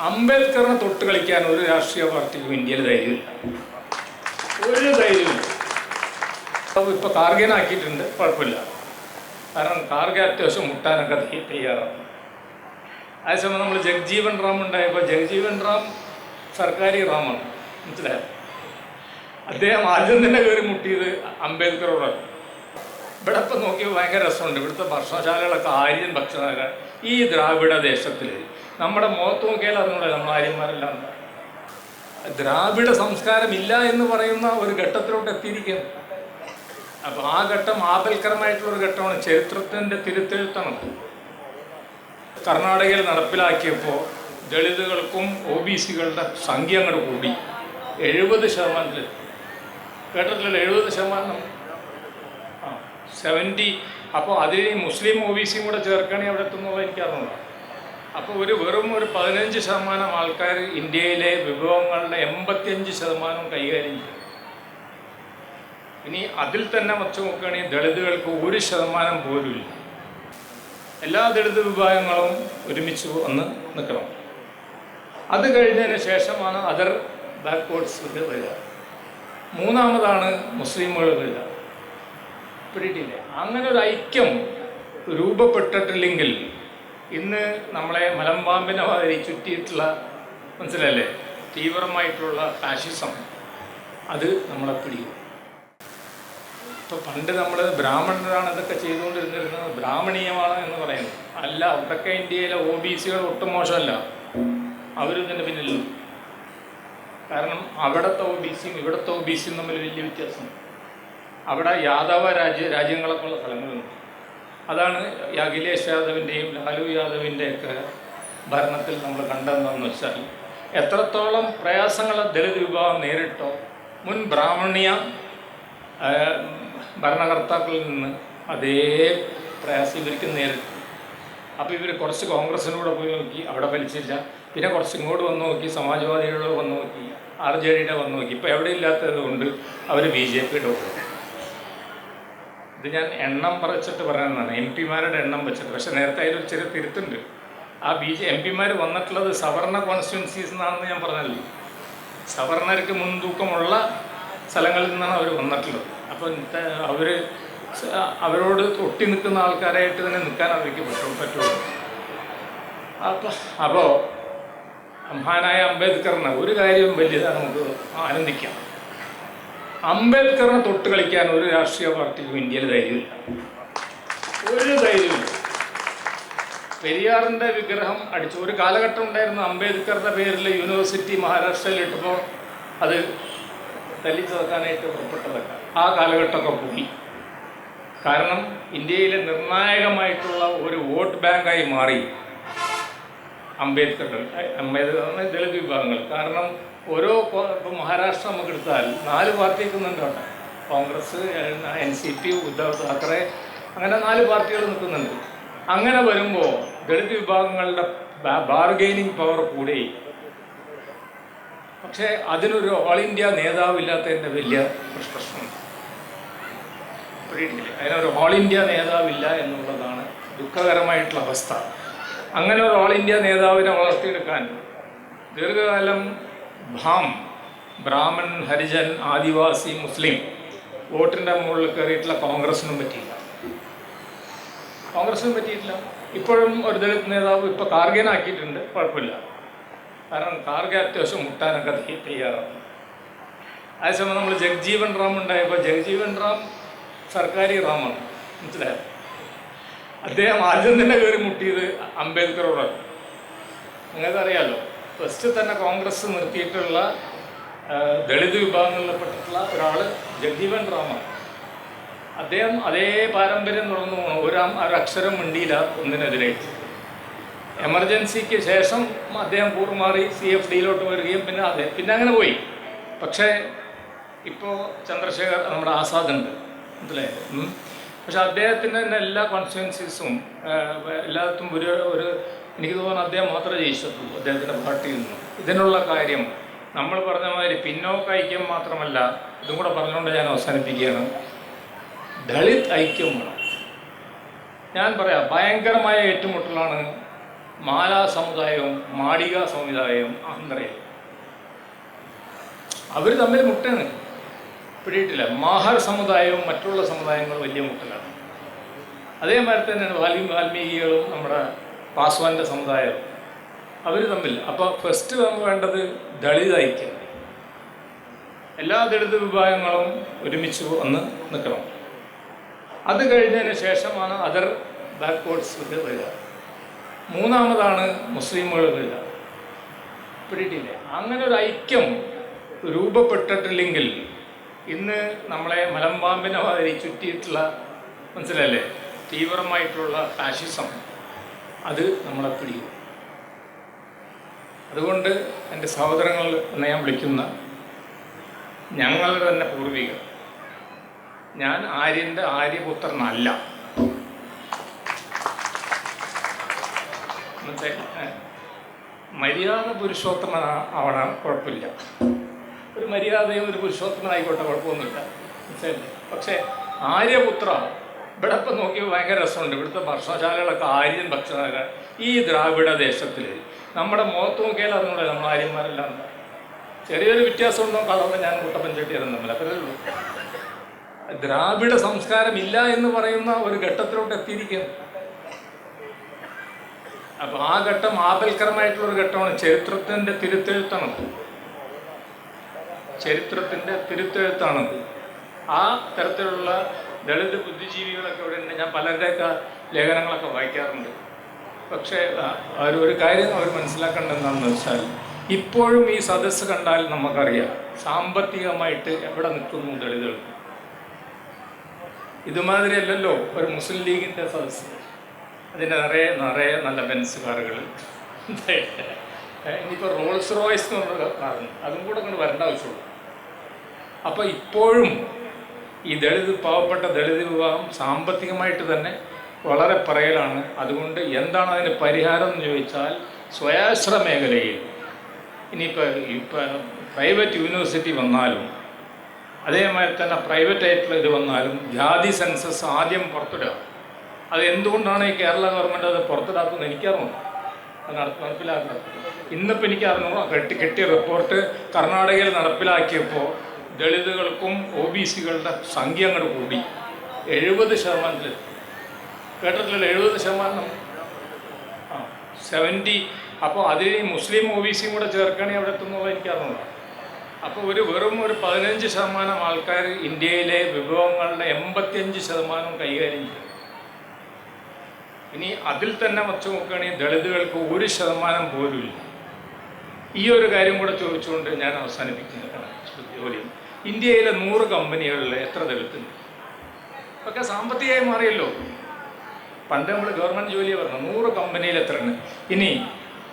അംബേദ്കറിനെ തൊട്ട് കളിക്കാൻ ഒരു രാഷ്ട്രീയ പാർട്ടിക്കും ഇന്ത്യയിൽ ധൈര്യമില്ല. ഒരു ധൈര്യമില്ല ഇപ്പോൾ കാർഗേനാക്കിയിട്ടുണ്ട് കുഴപ്പമില്ല. കാരണം കാർഗെ അത്യാവശ്യം മുട്ടാനൊക്കെ തയ്യ- തയ്യാറാണ്. അതേസമയം നമ്മൾ ജഗ്ജീവൻ റാം ഉണ്ടായപ്പോൾ ജഗ്ജീവൻ റാം സർക്കാരി റാമാണ്. മനസ്സിലായോ? അദ്ദേഹം ആദ്യം തന്നെ കയറി മുട്ടിയത് അംബേദ്കറോടാണ്. ഇവിടെ ഇപ്പം നോക്കിയപ്പോൾ ഭയങ്കര രസമുണ്ട്. ഇവിടുത്തെ ഭക്ഷണശാലകളൊക്കെ ആര്യൻ ഭക്ഷണശാല ഈ ദ്രാവിഡ ദേശത്തിൽ നമ്മുടെ മുഖത്ത് നോക്കിയാൽ അറിഞ്ഞൂടെ നമ്മൾ ആര്യന്മാരെല്ലാം ദ്രാവിഡ സംസ്കാരം ഇല്ല എന്ന് പറയുന്ന ഒരു ഘട്ടത്തിലോട്ട് എത്തിയിരിക്കുന്നു അപ്പോൾ ആ ഘട്ടം ആപൽക്കരമായിട്ടുള്ള ഒരു ഘട്ടമാണ്. ചരിത്രത്തിന്റെ തിരുത്തെഴുത്താണ് കർണാടകയിൽ നടപ്പിലാക്കിയപ്പോൾ ദളിതുകൾക്കും ഒ ബി സികളുടെ സംഖ്യ അങ്ങോട്ട് കൂടി. എഴുപത് ശതമാനത്തിൽ കേട്ടിട്ടില്ല എഴുപത് ശതമാനം. സെവന്റി അപ്പോൾ അതിൽ മുസ്ലിം ഒ ബി സിയും കൂടെ ചേർക്കുകയാണെങ്കിൽ അവിടെ എത്തുന്നുള്ളത് എനിക്കറിഞ്ഞൂടാ അപ്പോൾ ഒരു വെറും ഒരു പതിനഞ്ച് ശതമാനം ആൾക്കാർ ഇന്ത്യയിലെ വിഭവങ്ങളുടെ എൺപത്തിയഞ്ച് ശതമാനം കൈകാര്യം ചെയ്യും ഇനി അതിൽ തന്നെ വച്ച് നോക്കുകയാണെങ്കിൽ ദളിതുകൾക്ക് ഒരു ശതമാനം പോലും ഇല്ല. എല്ലാ ദളിത് വിഭാഗങ്ങളും ഒരുമിച്ച് വന്ന് നിൽക്കണം. അത് കഴിഞ്ഞതിന് ശേഷമാണ് അതർ ബാക്ക്വേർഡ്സ് വരിക. മൂന്നാമതാണ് മുസ്ലിമുകൾ വരിക. പിടിയിട്ടില്ലേ? അങ്ങനെ ഒരു ഐക്യം രൂപപ്പെട്ടിട്ടില്ലെങ്കിൽ ഇന്ന് നമ്മളെ മലമ്പാമ്പിനെ മാതിരി ചുറ്റിയിട്ടുള്ള മനസ്സിലല്ലേ തീവ്രമായിട്ടുള്ള ഫാഷിസം അത് നമ്മളെ പിടിക്കും. ഇപ്പോൾ പണ്ട് നമ്മൾ ബ്രാഹ്മണരാണ് ഇതൊക്കെ ചെയ്തുകൊണ്ടിരുന്നിരുന്നത്. ബ്രാഹ്മണീയമാണ് എന്ന് പറയുന്നത്. അല്ല അവിടെയൊക്കെ ഇന്ത്യയിലെ ഒ ബി സികൾ ഒട്ടും മോശമല്ല. അവരും ഇതിന്റെ പിന്നിലുണ്ട്. കാരണം അവിടുത്തെ ഒ ബി സിയും ഇവിടുത്തെ ഒ ബി സിയും തമ്മിൽ വലിയ വ്യത്യാസമുണ്ട്. അവിടെ യാദവ രാജ്യ രാജ്യങ്ങളൊക്കെ ഉള്ള സ്ഥലങ്ങളുണ്ട്. അതാണ് അഖിലേഷ് യാദവിന്റെയും ലാലു യാദവിന്റെയൊക്കെ ഭരണത്തിൽ നമ്മൾ കണ്ടതെന്ന് വെച്ചാൽ എത്രത്തോളം പ്രയാസങ്ങൾ ദളിത് വിഭാഗം നേരിട്ടോ മുൻ ബ്രാഹ്മണ്യ ഭരണകർത്താക്കളിൽ നിന്ന് അതേ പ്രയാസം ഇവർക്ക് നേരിട്ടു. അപ്പോൾ ഇവർ കുറച്ച് കോൺഗ്രസിനൂടെ പോയി നോക്കി അവിടെ ഫലിച്ചില്ല പിന്നെ കുറച്ച് ഇങ്ങോട്ട് വന്ന് നോക്കി സമാജ്വാദികളോട് വന്ന് നോക്കി ആർ ജെ ഡിയുടെ വന്ന് നോക്കി. ഇപ്പോൾ എവിടെ ഇല്ലാത്തത് കൊണ്ട് അവർ ബി ജെ പിയുടെ ഇത് ഞാൻ എണ്ണം പറച്ചിട്ട് പറയുന്നതാണ്. എം പിമാരുടെ എണ്ണം വെച്ചിട്ട്. പക്ഷേ നേരത്തെ അതിലൊരു ചെറിയ തിരുത്തുണ്ട്. ആ ബി ജെ എം പിമാർ വന്നിട്ടുള്ളത് സവർണ കോൺസ്റ്റിറ്റ്യുവൻസീസ് എന്നാണെന്ന് ഞാൻ പറഞ്ഞല്ലോ? സവർണർക്ക് മുൻതൂക്കമുള്ള സ്ഥലങ്ങളിൽ നിന്നാണ് അവർ വന്നിട്ടുള്ളത്. അപ്പം അവർ അവരോട് ഒട്ടി നിൽക്കുന്ന ആൾക്കാരായിട്ട് തന്നെ നിൽക്കാൻ അവർക്ക് പറ്റും പറ്റുള്ളൂ. അപ്പം അപ്പോൾ മഹാനായ അംബേദ്കറിന് ഒരു കാര്യം വലിയതാണ് നമുക്ക് ആനന്ദിക്കാം. അംബേദ്കറിനെ തൊട്ട് കളിക്കാൻ ഒരു രാഷ്ട്രീയ പാർട്ടിക്കും ഇന്ത്യയിൽ ധൈര്യമില്ല. ഒരു ധൈര്യമില്ല പെരിയാറിന്റെ വിഗ്രഹം അടിച്ചു. ഒരു കാലഘട്ടം ഉണ്ടായിരുന്നു അംബേദ്കറുടെ പേരിൽ യൂണിവേഴ്സിറ്റി മഹാരാഷ്ട്രയിൽ ഇട്ടപ്പോൾ അത് തല്ലിച്ചതക്കാനായിട്ട് പുറപ്പെട്ടതൊക്കെ. ആ കാലഘട്ടമൊക്കെ പോയി. കാരണം ഇന്ത്യയിലെ നിർണായകമായിട്ടുള്ള ഒരു വോട്ട് ബാങ്കായി മാറി അംബേദ്കർ അംബേദ്കർ ദളിത് വിഭാഗങ്ങൾ. കാരണം ഓരോ ഇപ്പോൾ ഇപ്പം മഹാരാഷ്ട്ര നമുക്ക് എടുത്താൽ നാല് പാർട്ടി നിൽക്കുന്നുണ്ട്. അവിടെ Congress N C P Uddhav Thackeray അങ്ങനെ നാല് പാർട്ടികൾ നിൽക്കുന്നുണ്ട്. അങ്ങനെ വരുമ്പോൾ ദളിത് വിഭാഗങ്ങളുടെ ബാർഗെയിനിങ് പവർ കൂടി. പക്ഷേ അതിനൊരു ഓൾ ഇന്ത്യ നേതാവില്ലാത്തതിന്റെ വലിയ പ്രശ്നമുണ്ട്? അതിനൊരു ഓൾ ഇന്ത്യ നേതാവില്ല എന്നുള്ളതാണ് ദുഃഖകരമായിട്ടുള്ള അവസ്ഥ. അങ്ങനെ ഒരു ഓൾ ഇന്ത്യ നേതാവിനെ വളർത്തിയെടുക്കാൻ ദീർഘകാലം ഭാം ബ്രാഹ്മൺ ഹരിജൻ ആദിവാസി മുസ്ലിം വോട്ടിന്റെ മുകളിൽ കയറിയിട്ടുള്ള കോൺഗ്രസിനും പറ്റിയില്ല. കോൺഗ്രസിനും പറ്റിയിട്ടില്ല. ഇപ്പോഴും ഒരു ദളിത് നേതാവ് ഇപ്പോൾ കാർഗേനാക്കിയിട്ടുണ്ട് കുഴപ്പമില്ല. കാരണം കാർഗെ അത്യാവശ്യം മുട്ടാനൊക്കെ തയ്യ- തയ്യാറാണ്. അതേസമയം നമ്മൾ ജഗ്ജീവൻ റാം ഉണ്ടായപ്പോൾ ജഗ്ജീവൻ റാം സർക്കാരി റാമാണ്. മനസ്സിലായത് അദ്ദേഹം ആദ്യം തന്നെ കയറി മുട്ടിയത് അംബേദ്കറോടാണ്. നിങ്ങൾക്കറിയാലോ? ഫസ്റ്റ് തന്നെ കോൺഗ്രസ് നിർത്തിയിട്ടുള്ള ദളിത് വിഭാഗങ്ങളിൽപ്പെട്ടിട്ടുള്ള ഒരാൾ ജഗ്ജീവൻ റാമാണ് അദ്ദേഹം അതേ പാരമ്പര്യം തുടർന്നു ഒരു അം- ഒരു അക്ഷരം മിണ്ടിയില്ല ഒന്നിനെതിരെ എമർജൻസിക്ക് ശേഷം അദ്ദേഹം കൂറുമാറി സി എഫ് ഡിയിലോട്ട് വരികയും പിന്നെ അതെ പിന്നെ അങ്ങനെ പോയി. പക്ഷേ ഇപ്പോൾ ചന്ദ്രശേഖർ നമ്മുടെ ആസാദ് ഉണ്ട്. മനസ്സിലായത്. പക്ഷെ അദ്ദേഹത്തിന്റെ തന്നെ എല്ലാ കോൺസ്റ്റുവൻസീസും എല്ലാത്തും ഒരു ഒരു എനിക്ക് തോന്നുന്നു അദ്ദേഹം മാത്രമേ ജയിച്ചിട്ടുള്ളൂ അദ്ദേഹത്തിന്റെ പാർട്ടിയിൽ നിന്നും. ഇതിനുള്ള കാര്യം നമ്മൾ പറഞ്ഞ മാതിരി പിന്നോക്ക ഐക്യം മാത്രമല്ല ഇതും കൂടെ പറഞ്ഞുകൊണ്ട് ഞാൻ അവസാനിപ്പിക്കുകയാണ്. ദളിത് ഐക്യം വേണം. ഞാൻ പറയാം ഭയങ്കരമായ ഏറ്റുമുട്ടലാണ് മാലാ സമുദായവും മാളിക സമുദായവും ആന്ധ്രയും അവർ തമ്മിൽ മുട്ടാണ് പിടിയിട്ടില്ല. മാഹർ സമുദായവും മറ്റുള്ള സമുദായങ്ങളും വലിയ മുട്ടലാണ് അതേമാതിരി തന്നെയാണ് വാൽമീ വാൽമീകികളും നമ്മുടെ പാസ്വാന്റെ സമുദായവും. അവർ തമ്മിൽ. അപ്പോൾ ഫസ്റ്റ് നമുക്ക് വേണ്ടത് ദളിത് ഐക്യം. എല്ലാ ദളിത് വിഭാഗങ്ങളും ഒരുമിച്ച് വന്ന് നിൽക്കണം. അത് കഴിഞ്ഞതിന് ശേഷമാണ് അതർ ബാക്ക്വേർഡ്സ് വരിക. മൂന്നാമതാണ് മുസ്ലിമുകൾ വരിക. പിടിയിട്ടില്ലേ അങ്ങനെ ഒരു ഐക്യം രൂപപ്പെട്ടിട്ടില്ലെങ്കിൽ ഇന്ന് നമ്മളെ മലമ്പാമ്പിനെ മാതിരി ചുറ്റിയിട്ടുള്ള മനസ്സിലല്ലേ? തീവ്രമായിട്ടുള്ള ഫാഷിസം അത് നമ്മളെ പിടിക്കും. അതുകൊണ്ട് എന്റെ സഹോദരങ്ങൾ എന്ന് ഞാൻ വിളിക്കുന്ന ഞങ്ങളുടെ തന്നെ പൂർവികർ. ഞാൻ ആര്യന്റെ ആര്യപുത്രനല്ല. മര്യാദ പുരുഷോത്തമ ആവണം കുഴപ്പമില്ല. ഒരു മര്യാദയും ഒരു പുരുഷോത്തമനായിക്കോട്ടെ കുഴപ്പമൊന്നുമില്ല. പക്ഷേ ആര്യപുത്ര ഇവിടെ ഇപ്പം നോക്കി ഭയങ്കര രസമുണ്ട്. ഇവിടുത്തെ ഭക്ഷണശാലകളൊക്കെ ആര്യൻ ഭക്ഷണശാല. ഈ ദ്രാവിഡ ദേശത്തിൽ നമ്മുടെ മുഖത്ത് നോക്കിയാൽ അറിഞ്ഞൂടെ നമ്മൾ ആര്യന്മാരെല്ലാം. ചെറിയൊരു വ്യത്യാസം ഉണ്ടോ കളറിൽ ഞാൻ കുട്ടപ്പൻ ചെട്ടിയായിരുന്നു തമ്മിൽ. അത്രേ ഉള്ളൂ. ദ്രാവിഡ സംസ്കാരം ഇല്ല എന്ന് പറയുന്ന ഒരു ഘട്ടത്തിലോട്ട് എത്തിയിരിക്കുകയാണ്. അപ്പൊ ആ ഘട്ടം ആപൽക്കരമായിട്ടുള്ള ഒരു ഘട്ടമാണ്. ചരിത്രത്തിന്റെ തിരുത്തെഴുത്താണ് ചരിത്രത്തിന്റെ തിരുത്തെഴുത്താണത് ആ തരത്തിലുള്ള ദളിത് ബുദ്ധിജീവികളൊക്കെ ഇവിടെ ഉണ്ട്. ഞാൻ പലരുടെയൊക്കെ ലേഖനങ്ങളൊക്കെ വായിക്കാറുണ്ട്. പക്ഷേ ഒരു കാര്യം അവർ മനസ്സിലാക്കേണ്ടത് എന്താണെന്ന് വെച്ചാൽ ഇപ്പോഴും ഈ സദസ്സ് കണ്ടാൽ നമുക്കറിയാം സാമ്പത്തികമായിട്ട് എവിടെ നിൽക്കുന്നു ദളിതുകൾ. ഇതുമാതിരി അല്ലല്ലോ ഒരു മുസ്ലിം ലീഗിന്റെ സദസ്സ്. അതിന്റെ നിറയെ നിറയെ നല്ല ബെൻസ് കാറുകൾ ഇനിയിപ്പോൾ റോൾസ് റോയ്സ് എന്ന് പറഞ്ഞ കാറുണ്ട്. അതും കൂടെ കൊണ്ട് വരേണ്ട ആവശ്യമുള്ളൂ. അപ്പോൾ ഇപ്പോഴും ഈ ദളിത് പാവപ്പെട്ട ദളിത് വിഭാഗം സാമ്പത്തികമായിട്ട് തന്നെ വളരെ പറയലാണ്. അതുകൊണ്ട് എന്താണ് അതിന് പരിഹാരം എന്ന് ചോദിച്ചാൽ സ്വയാശ്ര മേഖലയിൽ. ഇനിയിപ്പോൾ ഇപ്പോൾ പ്രൈവറ്റ് യൂണിവേഴ്സിറ്റി വന്നാലും അതേമാതിരി തന്നെ പ്രൈവറ്റ് ആയിട്ടുള്ള ഇത് വന്നാലും ജാതി സെൻസസ് ആദ്യം പുറത്തിടുക. അത് എന്തുകൊണ്ടാണ് ഈ കേരള ഗവൺമെന്റ് അത് പുറത്തിടാത്തതെന്ന് എനിക്കറിഞ്ഞു അത് നട- നടപ്പിലാക്കുന്നത്. ഇന്നിപ്പോൾ എനിക്ക് അറിഞ്ഞു കെട്ടി കിട്ടിയ റിപ്പോർട്ട് കർണാടകയിൽ നടപ്പിലാക്കിയപ്പോൾ ദളിതുകൾക്കും ഒ ബി സികളുടെ സംഖ്യ അങ്ങോട്ട് കൂടി. എഴുപത് ശതമാനത്തിൽ കേട്ടിട്ടില്ല എഴുപത് ശതമാനം? ആ സെവന്റി അപ്പോൾ അതിൽ മുസ്ലിം ഒ ബി സിയും കൂടെ ചേർക്കുകയാണെങ്കിൽ അവിടെ എത്തുന്നുള്ളത് എനിക്ക് അറിഞ്ഞത് അപ്പോൾ ഒരു വെറും ഒരു പതിനഞ്ച് ശതമാനം ആൾക്കാർ ഇന്ത്യയിലെ വിഭവങ്ങളുടെ എൺപത്തിയഞ്ച് ശതമാനം കൈകാര്യം ചെയ്യും. ഇനി അതിൽ തന്നെ വച്ച് നോക്കുകയാണെങ്കിൽ ദളിതുകൾക്ക് ഒരു ശതമാനം പോലുമില്ല ഈ ഒരു കാര്യം കൂടെ ചോദിച്ചുകൊണ്ട് ഞാൻ അവസാനിപ്പിക്കുന്നതാണ് ചോദ്യം ഇന്ത്യയിലെ നൂറ് കമ്പനികളിൽ എത്ര ദളിതുണ്ട്? ഒക്കെ സാമ്പത്തികമായി മാറിയല്ലോ. പണ്ട് നമ്മൾ ഗവൺമെന്റ് ജോലി പറഞ്ഞു നൂറ് കമ്പനിയിൽ എത്ര ഉണ്ട്? ഇനി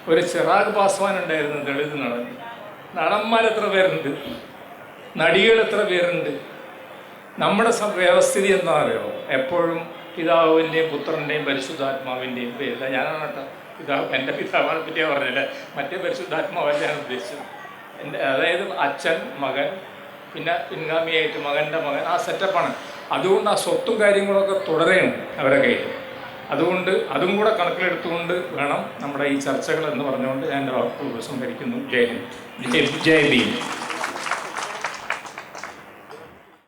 ഒരു ചിറാഗ് പാസ്വാൻ ഉണ്ടായിരുന്നു ദളിത് നടൻ. നടന്മാർ എത്ര പേരുണ്ട്? നടികൾ എത്ര പേരുണ്ട്? നമ്മുടെ വ്യവസ്ഥിതി എന്താ അറിയോ എപ്പോഴും പിതാവിന്റെയും പുത്രന്റെയും പരിശുദ്ധാത്മാവിന്റെയും പേരില്ല ഞാനാണ് കേട്ടോ പിതാവ് എന്റെ പിതാവിനെ പറ്റിയാണ് പറഞ്ഞില്ല മറ്റേ പരിശുദ്ധാത്മാവല്ല ഞാൻ ഉദ്ദേശിച്ചത്. എന്റെ അതായത് അച്ഛൻ മകൻ പിന്നെ പിൻഗാമിയായിട്ട് മകന്റെ മകൻ ആ സെറ്റപ്പാണ്. അതുകൊണ്ട് ആ സ്വത്തും കാര്യങ്ങളൊക്കെ തുടരുകയാണ് അവരുടെ കയ്യിൽ അതുകൊണ്ട് അതും കൂടെ കണക്കിലെടുത്തുകൊണ്ട് വേണം നമ്മുടെ ഈ ചർച്ചകൾ എന്ന് പറഞ്ഞുകൊണ്ട് ഞാൻ എന്റെ വാക്കുകൾ ഉപസംഹരിക്കുന്നു. ജയ് ഹിന്ദ്. ഭീം.